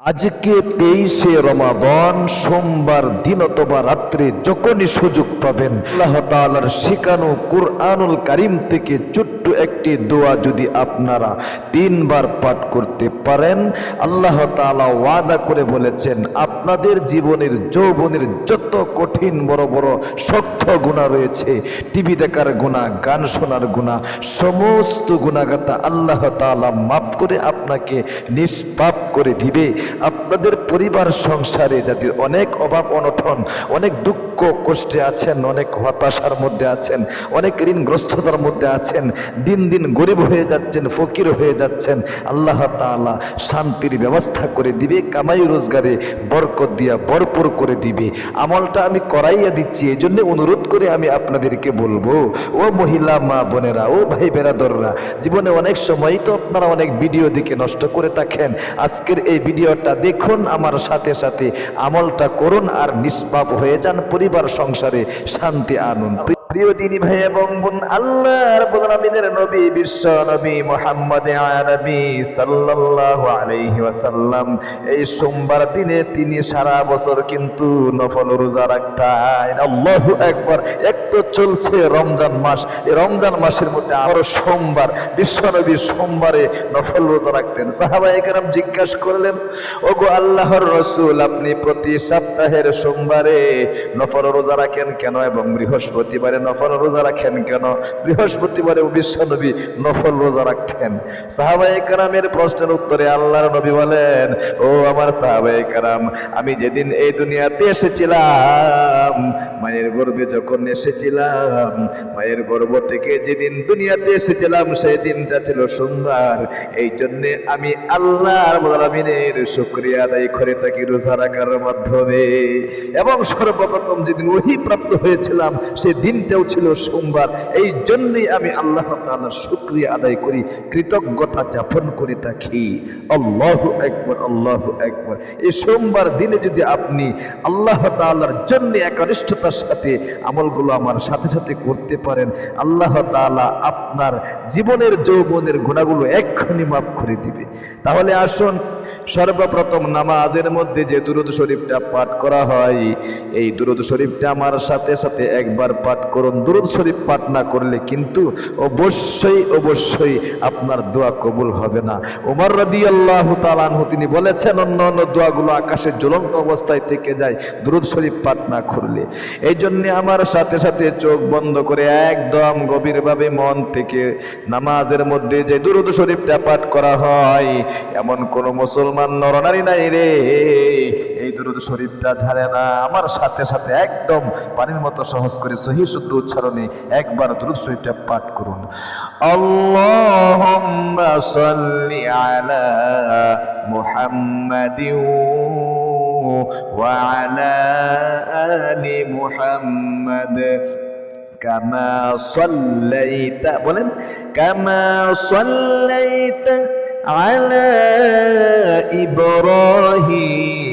আজকে তেইশে রমাদন, সোমবার দিন অথবা রাত্রে যখনই সুযোগ পাবেন, আল্লাহ তাআলার শেখানো কুরআনুল কারিম থেকে ছোট্ট একটি দোয়া যদি আপনারা তিনবার পাঠ করতে পারেন, আল্লাহ তাআলা ওয়াদা করে বলেছেন, আপনাদের জীবনের যৌবনের যত কঠিন, বড় বড়, শক্ত গুণা রয়েছে, টিভি দেখার গুণা গান শোনার গুণা সমস্ত গুণাগাতা আল্লাহ তাআলা মাফ করে আপনাকে নিষ্পাপ করে দিবে। আপনাদের পরিবার সংসারে যাদের অনেক অভাব অনটন, অনেক দুঃখ কষ্টে আছেন, অনেক হতাশার মধ্যে আছেন, অনেক ঋণগ্রস্ততার মধ্যে আছেন, দিন দিন গরিব হয়ে যাচ্ছেন, ফকির হয়ে যাচ্ছেন, আল্লাহ তাআলা শান্তির ব্যবস্থা করে দিবে, কামাই রোজগারে বরকত দিয়া ভরপুর করে দিবে। আমলটা আমি করাইয়া দিচ্ছি এই জন্য অনুরোধ করে আমি আপনাদেরকে বলব, ও মহিলা, মা বোনেরা, ও ভাই বেরাদররা জীবনে অনেক সময় তো আপনারা অনেক ভিডিও দিকে নষ্ট করে থাকেন। আজকের এই ভিডিওটা দেখুন, আমার সাথে সাথে আমলটা করুন আর নিষ্পাপ হয়ে যান পরিবার সংসারে শান্তি আনুন। প্রিয় ভাই এবং বোন আল্লাহর নবী, বিশ্ব নবী মোহাম্মদ সাল্লাল্লাহু আলাইহি ওয়াসাল্লাম। এই সোমবার দিনে তিনি সারা বছর কিন্তু নফল রোজা রাখতেন। আল্লাহু একবার এক তো চলছে রমজান মাস। এই রমজান মাসের মধ্যে আরও সোমবার, বিশ্ব নবী সোমবারে নফল রোজা রাখতেন। সাহাবায়ে কেরাম জিজ্ঞাসা করলেন, ওগো আল্লাহর রসুল, আপনি প্রতি সপ্তাহের সোমবারে নফল রোজা রাখেন কেন এবং বৃহস্পতিবারে নফল রোজা রাখেন কেন? বৃহস্পতিবারে বিশ্বনবী নফল রোজা রাখতেন। সাহাবায়ে কারামের প্রশ্নের উত্তরে আল্লাহর নবী বলেন, ও আমার সাহাবায়ে কারাম, আমি যেদিন এই দুনিয়াতে এসেছিলাম, মায়ের গর্ভে যখন এসেছিলাম, মায়ের গর্ভ থেকে যেদিন দুনিয়াতে এসেছিলাম, সেই দিনটা ছিল সুন্দর। এই জন্যে আমি আল্লাহর আমিনের শুক্রিয়া আদায় করে থাকি রোজা রাখার মাধ্যমে। এবং সর্বপ্রথম যেদিন ওহি প্রাপ্ত হয়েছিলাম, সেই দিনটাও ছিল সোমবার। এই জন্যই আমি আল্লাহ তাআলার শুক্রিয়া আদায় করি, কৃতজ্ঞতা যাপন করে থাকি। আল্লাহ একবার আল্লাহ একবার এই সোমবার দিনে যদি আপনি আল্লাহ তাআলার জন্য একনিষ্ঠতার সাথে আমলগুলো আমার সাথে সাথে করতে পারেন, আল্লাহ তাআলা আপনার জীবনের যৌবনের গুণাগুলো এক্ষুনি মাফ করে দিবে। তাহলে আসুন, সর্বপ্রথম নামাজের মধ্যে যে দুরুদ শরীফটা পাঠ করা হয়, এই দুরুদ শরীফটা আমার সাথে সাথে একবার পাঠ করুন দুরুদ শরীফ পাঠ না করলে কিন্তু অবশ্যই অবশ্যই আপনার দোয়া কবুল হবে না। ওমর রাদি আল্লাহ তালানহু তিনি বলেছেন, অন্য অন্য দোয়াগুলো আকাশে জ্বলন্ত অবস্থায় থেকে যায়, দুরুদ শরীফ পাঠ না করলে। এই জন্যে আমার সাথে সাথে চোখ বন্ধ করে একদম গভীরভাবে মন থেকে নামাজের মধ্যে যে দুরুদ শরীফটা পাঠ করা হয়, এমন কোন মুসলমান নরনারী নাই রে। এই দুরুদ শরীফটা ঝাড়ে না। আমার সাথে সাথে একদম পানির মতো সহজ করে সহি শুদ্ধ উচ্চারণে একবার দুরুদ শরীফটা পাঠ করুন আল্লাহুম্মা সাল্লি আলা মুহাম্মাদিন ওয়া আলা আলি মুহাম্মাদ كما صليت বলেন كما صليت على إبراهيم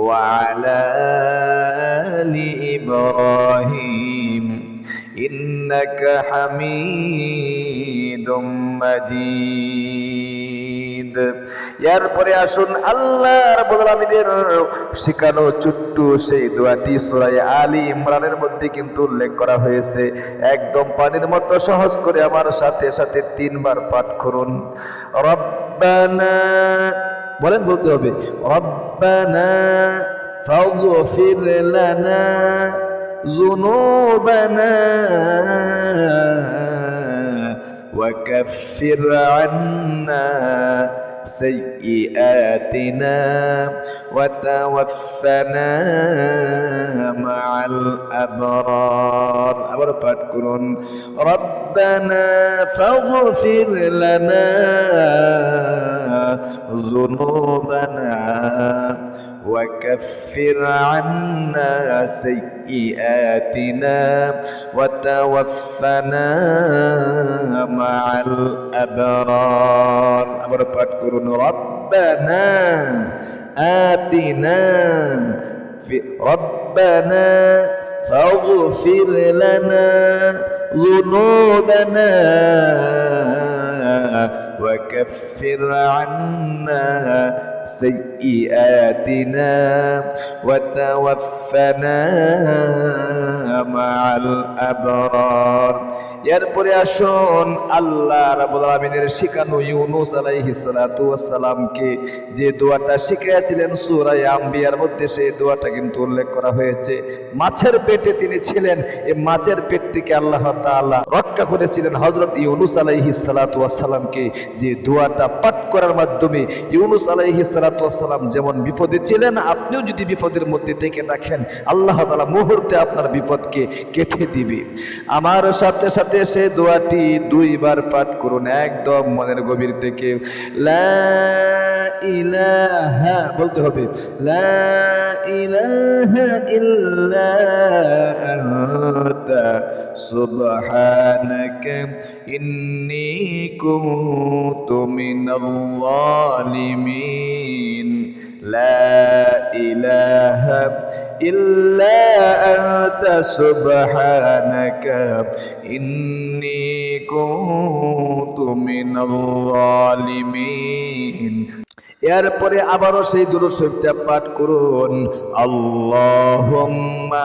وعلى آل إبراهيم إنك حميد مجيد এরপরে আসুন আল্লাহ রাব্বুল আলামিনের শিখানো ছোট্ট সেই দোয়াটি সূরা আলী ইমরানের মধ্যে কিন্তু উল্লেখ করা হয়েছে একদম পানির মতো সহজ করে আমার সাথে সাথে তিনবার পাঠ করুন রব্বানা বলেন বলতে হবে রব্বানা ফাগফির লানা ذنوبنا وكفر عنا سيئاتنا وتوفنا مع الأبرار আবার পাঠ করুন ربنا فاغفر لنا ذنوبنا وكفر عنا سيئاتنا وتوفنا مع الأبرار. أمر ربنا آتنا في ربنا فاغفر لنا ذنوبنا. وكفر عنا سيئاتنا وتوفنا مع الأبرار এরপরে আসুন আল্লাহ রাব্বুল আলামিনের শিখানো ইউনুস আলাইহিস সালাতু ওয়াস সালামকে যে দোয়াটা শিখিয়েছিলেন সূরা আম্বিয়ার মধ্যে সেই দোয়াটা কিন্তু উল্লেখ করা হয়েছে মাছের পেটে তিনি ছিলেন এই মাছের পেট থেকে আল্লাহ তাআলা রক্ষা করেছিলেন হযরত ইউনুস আলাইহিস সালাতু ওয়াস সালামকে যে দোয়াটা পাঠ করার মাধ্যমে ইউনুস আলাইহি সালাতু ওয়াস সালাম যেমন বিপদে ছিলেন, আপনিও যদি বিপদের মধ্যে থেকে থাকেন, আল্লাহ তাআলা মুহূর্তে আপনার বিপদকে কেটে দিবে। আমার সাথে সাথে সে দোয়াটি দুইবার পাঠ করুন, একদম মনের গভীর থেকে। লা ইলাহা, বলতে হবে। লা ইলাহা ইল্লা আনতা সুবহানাকা ইন্নী কুনতু মিনাল জালিমিন লা ইলাহা إلا أنت سبحانك إني كنت من الظالمين এরপরে আবারও সেই দুরুশরীফটা পাঠ করুন আল্লাহুম্মা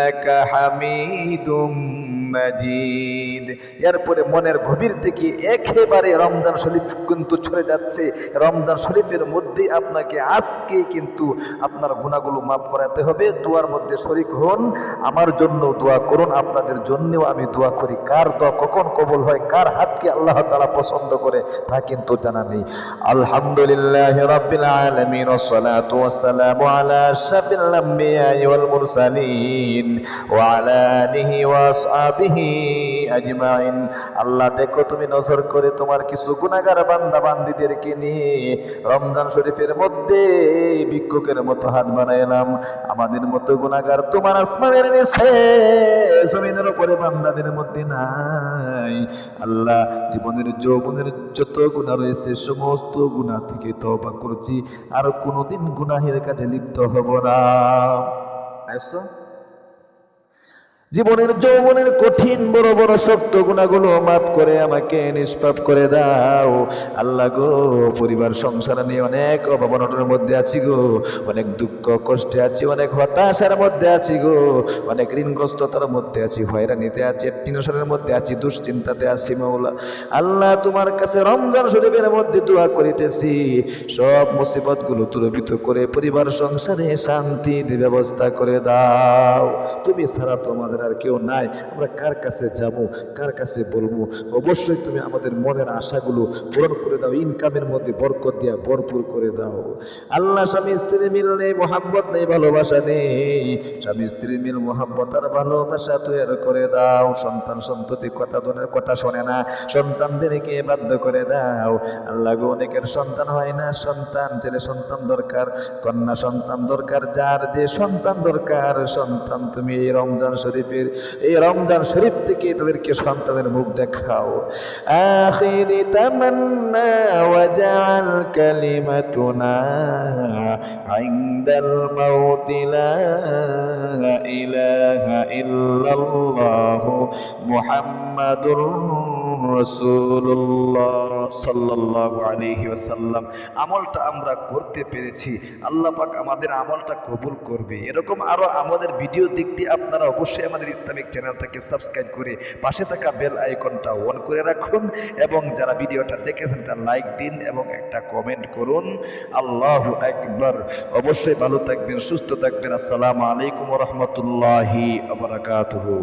ইন্নাকা হামিদুম মাজিদ। এরপরে মনের গভীর থেকে একেবারে রমজান শরীফ কিন্তু ছড়ে যাচ্ছে। রমজান শরীফের মধ্যে আপনাকে আজকে কিন্তু আপনার গুণাগুলো মাফ করাতে হবে দোয়ার মধ্যে শরিক হন আমার জন্য দোয়া করুন আপনাদের জন্যও আমি দোয়া করি কার দোয়া কখন কবল হয় কার হাতকে আল্লাহ তাআলা পছন্দ করে তা কিন্তু জানা নেই আলহামদুলিল্লাহ রাব্বিল আলামিন والصلاه والسلام على اشرف الانبياء والمرسلين وعلى اله واصحابه আজমাইন আল্লাহ দেখো তুমি নজর করে তোমার কিছু গুনাহগার বান্দা বান্দিদেরকে নিয়ে রমজান শরীফের মধ্যে ভিক্ষুকের মতো হাত বানাইলাম। আমাদের মতো গুণাগার তোমার আসমানের নিচে, জমিনের উপরে বান্দাদের মধ্যে নাই। আল্লাহ জীবনের যৌবনের যত গুণা রয়েছে, সমস্ত গুণা থেকে তওবা করছি, আর কোনোদিন গুনাহের কাজে লিপ্ত হব না। আসছো জীবনের যৌবনের কঠিন বড় বড় শক্ত গুণাগুলো মাফ করে আমাকে নিষ্পাপ করে দাও। আল্লাহ গো, পরিবার সংসার নিয়ে অনেক অভাবনটার মধ্যে আছি গো। অনেক দুঃখ কষ্টে আছি, অনেক হতাশার মধ্যে আছি গো। অনেক ঋণগ্রস্ততার মধ্যে আছি, হয়রানিতে আছি, টেনশনের মধ্যে আছি, দুশ্চিন্তাতে আছি মৌলা আল্লাহ তোমার কাছে রমজান শরীফের মধ্যে দোয়া করিতেছি। সব মুসিবতগুলো দূরবিত করে পরিবার সংসারে শান্তির ব্যবস্থা করে দাও। তুমি ছাড়া তো আমাদের আর কেউ নাই। আমরা কার কাছে যাব, কার কাছে বলব? অবশ্যই তুমি আমাদের মনের আশাগুলো পূরণ করে দাও ইনকামের মধ্যে বরকত দিয়া ভরপুর করে দাও। আল্লাহ স্বামী স্ত্রী মিল নেই মোহাম্মত নেই, ভালোবাসা নেই। স্বামী স্ত্রী মিল মোহাম্মত আর ভালোবাসা তৈরি করে দাও। সন্তান সন্ততি কথা ধনের কথা শোনে না, সন্তানদেরকে বাধ্য করে দাও। আল্লাহ গো, অনেকের সন্তান হয় না, সন্তান, ছেলে সন্তান দরকার, কন্যা সন্তান দরকার, যার যে সন্তান দরকার, সন্তান তুমি এই রমজান শরীফ শরীফের এই রমজান শরীফ থেকে তাদেরকে সন্তানের মুখ দেখাও। আখিরি তামান্না ওয়াজআল কালিমাতুনা ইনদাল মাউতি লা ইলাহা ইল্লাল্লাহ মুহাম্মাদুর রাসূলুল্লাহ সাল্লাল্লাহু আলাইহি ওয়াসাল্লাম। আমলটা আমরা করতে পেরেছি। আল্লাহ পাক আমাদের আমলটা কবুল করবে। এরকম আরও আমাদের ভিডিও দেখতে আপনারা অবশ্যই আমাদের ইসলামিক চ্যানেলটাকে সাবস্ক্রাইব করে পাশে থাকা বেল আইকনটা অন করে রাখুন এবং যারা ভিডিওটা দেখেছেন তা লাইক দিন এবং একটা কমেন্ট করুন। আল্লাহ একবার অবশ্যই ভালো থাকবেন, সুস্থ থাকবেন। আসসালামু আলাইকুম রহমতুল্লাহি আবরাকাতুহু